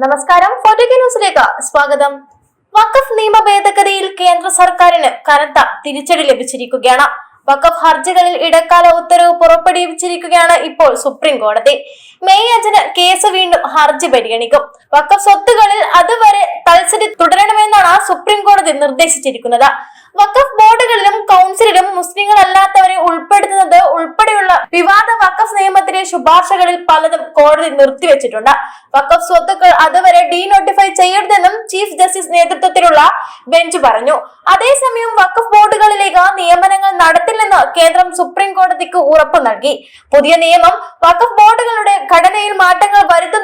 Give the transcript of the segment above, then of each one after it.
നമസ്കാരം ന്യൂസിലേക്ക് സ്വാഗതം. വഖഫ് നിയമ ഭേദഗതിയിൽ കേന്ദ്ര സർക്കാരിന് കനത്ത തിരിച്ചടി ലഭിച്ചിരിക്കുകയാണ്. വഖഫ് ഹർജികളിൽ ഇടക്കാല ഉത്തരവ് പുറപ്പെടുവിച്ചിരിക്കുകയാണ് ഇപ്പോൾ സുപ്രീം കോടതി. മെയ് അഞ്ചിന് കേസ് വീണ്ടും ഹർജി പരിഗണിക്കും. വഖഫ് സ്വത്തുകളിൽ അതുവരെ തൽസ്ഥിതി തുടരണമെന്നാണ് സുപ്രീം കോടതി നിർദ്ദേശിച്ചിരിക്കുന്നത്. വഖഫ് ബോർഡുകളിലും കൗൺസിലിലും മുസ്ലിങ്ങൾ അല്ലാത്തവരെ ഉൾപ്പെടുത്തുന്നത് ഉൾപ്പെടെയുള്ള വിവാദ വഖഫ് നിയമത്തിലെ ശുപാർശകളിൽ പലതും കോടതി നിർത്തിവെച്ചിട്ടുണ്ട്. വഖഫ് സ്വത്തുക്കൾ അതുവരെ ഡീ നോട്ടിഫൈ ചെയ്യരുതെന്നും ചീഫ് ജസ്റ്റിസ് നേതൃത്വത്തിലുള്ള ബെഞ്ച് പറഞ്ഞു. അതേസമയം വഖഫ് ബോർഡുകളിലേക്ക് നിയമനങ്ങൾ നടത്തില്ലെന്ന് കേന്ദ്രം സുപ്രീം കോടതിക്ക് ഉറപ്പു നൽകി. പുതിയ നിയമം വഖഫ് ബോർഡുകളുടെ ഘടനയിൽ മാറ്റങ്ങൾ വരുത്തുന്നതും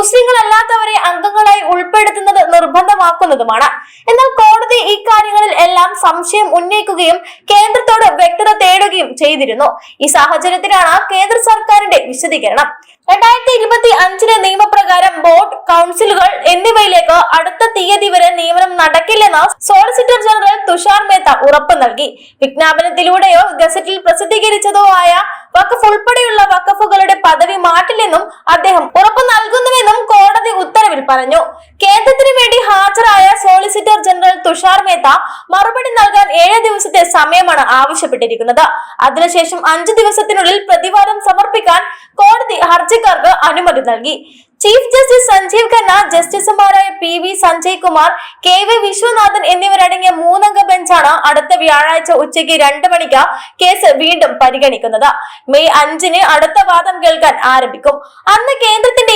മുസ്ലിങ്ങൾ അല്ലാത്തവരെ അംഗങ്ങളായി ഉൾപ്പെടുത്തുന്നത് നിർബന്ധമാക്കുന്നതുമാണ്. എന്നാൽ കോടതി കാര്യങ്ങളിൽ എല്ലാം സംശയം ഉന്നയിക്കുകയും കേന്ദ്രത്തോട് വ്യക്തത തേടുകയും ചെയ്തിരുന്നു. ഈ സാഹചര്യത്തിലാണ് കേന്ദ്ര സർക്കാരിന്റെ വിശദീകരണം. രണ്ടായിരത്തി ഇരുപത്തി അഞ്ചിലെ നിയമപ്രകാരം ബോർഡ് കൗൺസിലുകൾ എന്നിവയിലേക്ക് അടുത്ത തീയതി വരെ നിയമനം നടക്കില്ലെന്ന് സോളിസിറ്റർ ജനറൽ തുഷാർ മേത്ത ഉറപ്പ് നൽകി. വിജ്ഞാപനത്തിലൂടെയോ ഗസറ്റിൽ പ്രസിദ്ധീകരിച്ചതോ ആയ വഖഫ് ഉൾപ്പെടെയുള്ള വഖഫുകളുടെ പദവി മാറ്റില്ലെന്നും അദ്ദേഹം ഉറപ്പ് നൽകുന്നുവെന്നും പറഞ്ഞു. കേന്ദ്രത്തിന് വേണ്ടി ഹാജരായ സോളിസിറ്റർ ജനറൽ തുഷാർ മേത്ത മറുപടി നൽകാൻ ഏഴ് ദിവസത്തെ സമയമാണ് ആവശ്യപ്പെട്ടിരിക്കുന്നത്. അതിനുശേഷം അഞ്ചു ദിവസത്തിനുള്ളിൽ പ്രതിവാദം സമർപ്പിക്കാൻ കോടതി ഹർജിക്കാർക്ക് അനുമതി നൽകി. ചീഫ് ജസ്റ്റിസ് സഞ്ജീവ് ഖന്ന ജസ്റ്റിസുമാരായ P V Sanjay Kumar K V Viswanathan എന്നിവരടങ്ങിയ മൂന്നംഗ ബെഞ്ചാണ് അടുത്ത വ്യാഴാഴ്ച ഉച്ചയ്ക്ക് രണ്ട് മണിക്ക് കേസ് വീണ്ടും പരിഗണിക്കുന്നത്. മെയ് അഞ്ചിന് അടുത്ത വാദം കേൾക്കാൻ ആരംഭിക്കും. അന്ന് എതിർക്കുന്ന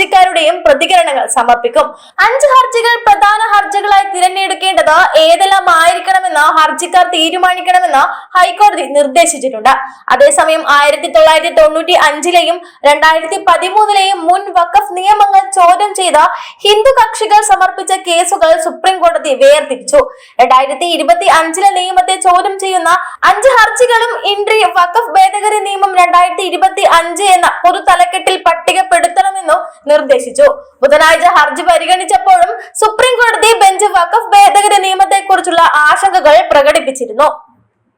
ഹർജിക്കാരുടെയും പ്രതികരണങ്ങൾ സമർപ്പിക്കും. അഞ്ച് ഹർജികൾ പ്രധാന ഹർജികളായി തിരഞ്ഞെടുക്കേണ്ടത് ഏതെല്ലാം ആയിരിക്കണമെന്ന് ഹർജിക്കാർ തീരുമാനിക്കണമെന്ന് ഹൈക്കോടതി നിർദ്ദേശിച്ചിട്ടുണ്ട്. അതേസമയം ആയിരത്തി തൊള്ളായിരത്തി തൊണ്ണൂറ്റി അഞ്ചിലെയും രണ്ടായിരത്തി പതിമൂന്നിലെയും മുൻ വഖഫ് നിയമങ്ങൾ ചോദ്യം ചെയ്ത ഹിന്ദു കക്ഷികൾ സമർപ്പിച്ച കേസുകൾ സുപ്രീം കോടതി വേർതിരിച്ചു. രണ്ടായിരത്തി ഇരുപത്തി അഞ്ചിലെ നിയമത്തെ ചോദ്യം ചെയ്യുന്ന അഞ്ച് ഹർജികളും ഇൻട്രി വഖഫ് ഭേദഗതി നിയമം രണ്ടായിരത്തി ഇരുപത്തി അഞ്ച് എന്ന പൊതു തലക്കെട്ടിൽ പട്ടികപ്പെടുത്തണമെന്നും നിർദ്ദേശിച്ചു. ബുധനാഴ്ച ഹർജി പരിഗണിച്ചപ്പോഴും സുപ്രീം കോടതി ബെഞ്ച് വഖഫ് ഭേദഗതി നിയമത്തെക്കുറിച്ചുള്ള ആശങ്കകൾ പ്രകടിപ്പിച്ചിരുന്നു.